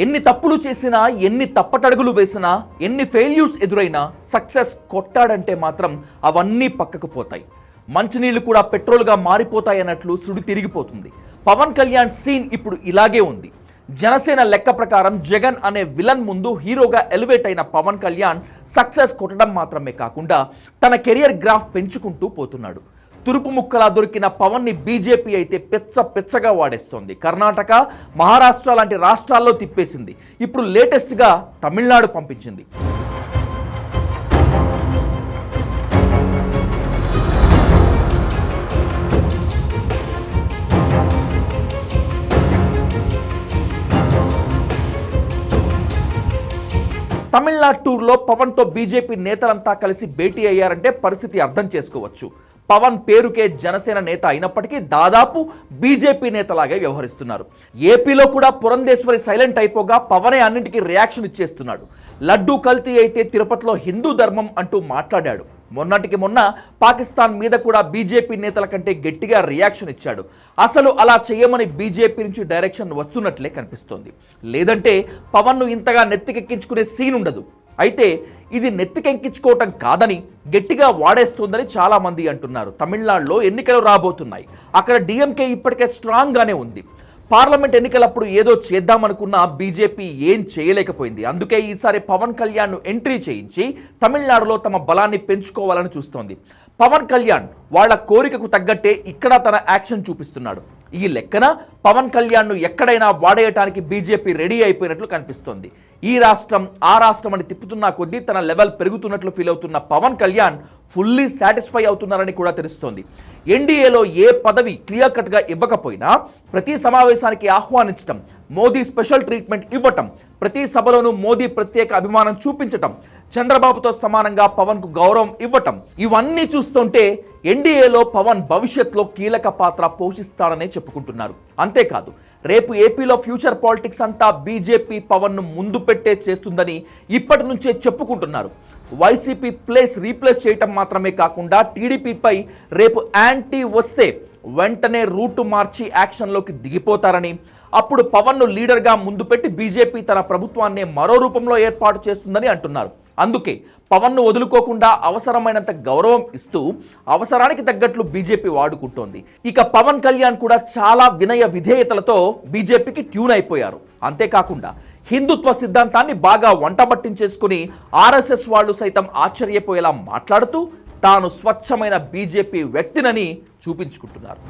ఎన్ని తప్పులు చేసినా ఎన్ని తప్పటడుగులు వేసినా ఎన్ని ఫెయిల్యూర్స్ ఎదురైనా సక్సెస్ కొట్టాడంటే మాత్రం అవన్నీ పక్కకు పోతాయి. మంచినీళ్ళు కూడా పెట్రోల్గా మారిపోతాయన్నట్లు సుడి తిరిగిపోతుంది. పవన్ కళ్యాణ్ సీన్ ఇప్పుడు ఇలాగే ఉంది. జనసేన లెక్క ప్రకారం జగన్ అనే విలన్ ముందు హీరోగా ఎలివేట్ అయిన పవన్ కళ్యాణ్ సక్సెస్ కొట్టడం మాత్రమే కాకుండా తన కెరియర్ గ్రాఫ్ పెంచుకుంటూ పోతున్నాడు. తురుపు ముక్కలా దొరికిన పవన్ని బీజేపీ అయితే పెచ్చ పెచ్చగా వాడేస్తోంది. కర్ణాటక మహారాష్ట్ర లాంటి రాష్ట్రాల్లో తిప్పేసింది. ఇప్పుడు లేటెస్ట్గా తమిళనాడు పంపించింది. తమిళనాడు టూర్లో పవన్తో బీజేపీ నేతలంతా కలిసి భేటీ అయ్యారంటే పరిస్థితి అర్థం చేసుకోవచ్చు. పవన్ పేరుకే జనసేన నేత అయినప్పటికీ దాదాపు బీజేపీ నేతలాగే వ్యవహరిస్తున్నారు. ఏపీలో కూడా పురంధేశ్వరి సైలెంట్ అయిపోగా పవనే అన్నింటికీ రియాక్షన్ ఇచ్చేస్తున్నాడు. లడ్డూ కల్తీ అయితే తిరుపతిలో హిందూ ధర్మం అంటూ మాట్లాడాడు. మొన్నటికి మొన్న పాకిస్తాన్ మీద కూడా బీజేపీ నేతల కంటే గట్టిగా రియాక్షన్ ఇచ్చాడు. అసలు అలా చేయమని బీజేపీ నుంచి డైరెక్షన్ వస్తున్నట్లే కనిపిస్తోంది. లేదంటే పవన్ను ఇంతగా నెత్తికెక్కించుకునే సీన్ ఉండదు అయితే ఇది నెత్తికెంకించుకోవటం కాదని గట్టిగా వాడేస్తోందని చాలామంది అంటున్నారు. తమిళనాడులో ఎన్నికలు రాబోతున్నాయి. అక్కడ డిఎంకే ఇప్పటికే స్ట్రాంగ్గానే ఉంది. పార్లమెంట్ ఎన్నికలప్పుడు ఏదో చేద్దామనుకున్న బీజేపీ ఏం చేయలేకపోయింది. అందుకే ఈసారి పవన్ కళ్యాణ్ను ఎంట్రీ చేయించి తమిళనాడులో తమ బలాన్ని పెంచుకోవాలని చూస్తోంది. పవన్ కళ్యాణ్ వాళ్ళ కోరికకు తగ్గట్టే ఇక్కడ తన యాక్షన్ చూపిస్తున్నాడు. ఈ లెక్కన పవన్ కళ్యాణ్ను ఎక్కడైనా వాడేయటానికి బీజేపీ రెడీ అయిపోయినట్లు కనిపిస్తోంది. ఈ రాష్ట్రం ఆ రాష్ట్రం అని తిప్పుతున్న కొద్దీ తన లెవెల్ పెరుగుతున్నట్లు ఫీల్ అవుతున్న పవన్ కళ్యాణ్ ఫుల్లీ సాటిస్ఫై అవుతున్నారని కూడా తెలుస్తోంది. ఎన్డీఏలో ఏ పదవి క్లియర్ కట్గా ఇవ్వకపోయినా ప్రతి సమావేశానికి ఆహ్వానించటం మోదీ స్పెషల్ ట్రీట్మెంట్ ఇవ్వటం ప్రతి సభలోనూ మోదీ ప్రత్యేక అభిమానం చూపించటం చంద్రబాబుతో సమానంగా పవన్కు గౌరవం ఇవ్వటం. ఇవన్నీ చూస్తుంటే ఎన్డీఏలో పవన్ భవిష్యత్తులో కీలక పాత్ర పోషిస్తాడనే చెప్పుకుంటున్నారు. అంతేకాదు రేపు ఏపీలో ఫ్యూచర్ పాలిటిక్స్ అంతా బీజేపీ పవన్ను ముందు పెట్టే చేస్తుందని ఇప్పటి నుంచే చెప్పుకుంటున్నారు. వైసీపీ ప్లేస్ రీప్లేస్ చేయటం మాత్రమే కాకుండా టీడీపీపై రేపు యాంటీ వస్తే వెంటనే రూటు మార్చి యాక్షన్లోకి దిగిపోతారని అప్పుడు పవన్ను లీడర్గా ముందు పెట్టి బీజేపీ తన ప్రభుత్వాన్ని మరో రూపంలో ఏర్పాటు చేస్తుందని అంటున్నారు. అందుకే పవన్ను వదులుకోకుండా అవసరమైనంత గౌరవం ఇస్తూ అవసరానికి తగ్గట్లు బీజేపీ వాడుకుంటోంది. ఇక పవన్ కళ్యాణ్ కూడా చాలా వినయ విధేయతలతో బీజేపీకి ట్యూన్ అయిపోయారు. అంతేకాకుండా హిందుత్వ సిద్ధాంతాన్ని బాగా వంటబట్టించేసుకుని ఆర్ఎస్ఎస్ వాళ్ళు సైతం ఆశ్చర్యపోయేలా మాట్లాడుతూ తాను స్వచ్ఛమైన బీజేపీ వ్యక్తినని చూపించుకుంటున్నారు.